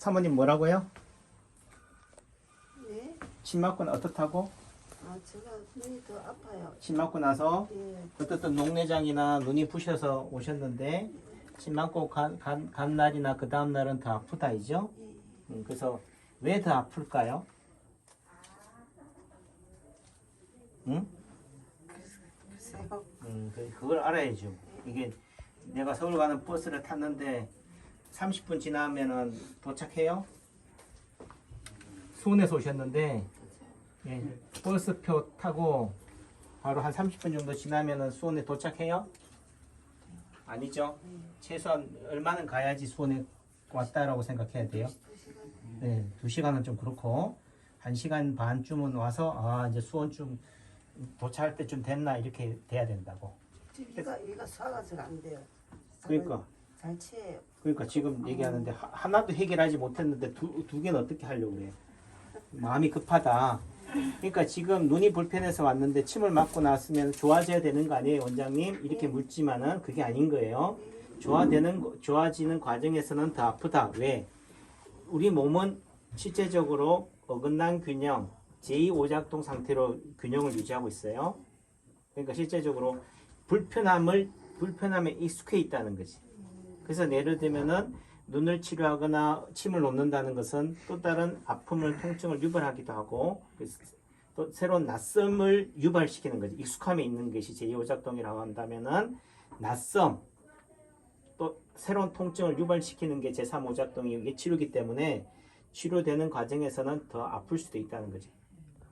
사모님 뭐라고요? 예? 침 맞고는 어떻다고? 아 제가 눈이 더 아파요. 침 맞고 나서 예. 어떻든 녹내장이나 눈이 부셔서 오셨는데 침 맞고 간, 간, 간 날이나 그 다음 날은 더 아프다 이죠? 예. 음, 그래서 왜 더 아플까요? 응? 글쎄요. 음, 그- 그걸 알아야죠. 이게 내가 서울 가는 버스를 탔는데 30분 지나면은 도착해요. 수원에서 오셨는데 예, 버스표 타고 바로 한 30분 정도 지나면은 수원에 도착해요? 아니죠. 최소한 얼마는 가야지 수원에 왔다라고 생각해야 돼요. 네, 두 시간은 좀 그렇고 한 시간 반쯤은 와서 아 이제 수원쯤 도착할 때쯤 됐나 이렇게 돼야 된다고. 이가 소화가 잘안 돼요. 그러니까 잘 취해요. 그러니까 지금 얘기하는데 하, 하나도 해결하지 못했는데 두, 두 개는 어떻게 하려고 그래? 마음이 급하다. 그러니까 지금 눈이 불편해서 왔는데 침을 맞고 나왔으면 좋아져야 되는 거 아니에요 원장님? 이렇게 묻지만은 그게 아닌 거예요. 좋아되는 거- 좋아지는 과정에서는 더 아프다. 왜? 우리 몸은 실제적으로 어긋난 균형 제2오작동 상태로 균형을 유지하고 있어요. 그러니까 실제적으로 불편함을 불편함에 익숙해 있다는 거지 그래서 예를 들면은 눈을 치료하거나 침을 놓는다는 것은 또 다른 아픔을 통증을 유발하기도 하고 그래서 또 새로운 낯섦을 유발시키는 거지. 익숙함에 있는 것이 제2오작동이라고 한다면은 낯섦 또 새로운 통증을 유발시키는 게 제3오작동이 이게 치료기 때문에 치료되는 과정에서는 더 아플 수도 있다는 거지.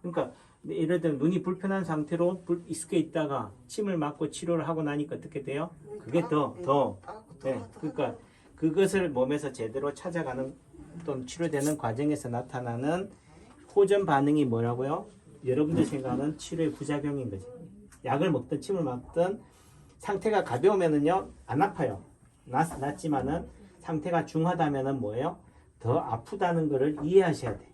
그러니까 예를 들면 눈이 불편한 상태로 불- 익숙해 있다가 침을 맞고 치료를 하고 나니까 어떻게 돼요? 그게 더, 더 네, 그러니까 그것을 몸에서 제대로 찾아가는 또는 치료되는 과정에서 나타나는 호전 반응이 뭐라고요? 여러분들 생각하는 치료의 부작용인 거지. 약을 먹든 침을 맞든 상태가 가벼우면은요 안 아파요. 낫, 낫지만은 상태가 중하다면은 뭐예요? 더 아프다는 것을 이해하셔야 돼.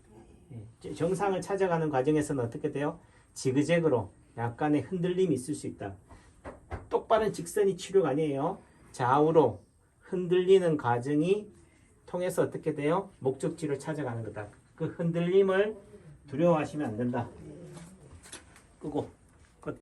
예, 정상을 찾아가는 과정에서는 어떻게 돼요? 지그재그로 약간의 흔들림이 있을 수 있다. 똑바른 직선이 치료가 아니에요. 좌우로 흔들리는 과정이 통해서 어떻게 돼요? 목적지를 찾아가는 거다. 그 흔들림을 두려워하시면 안 된다. 끄고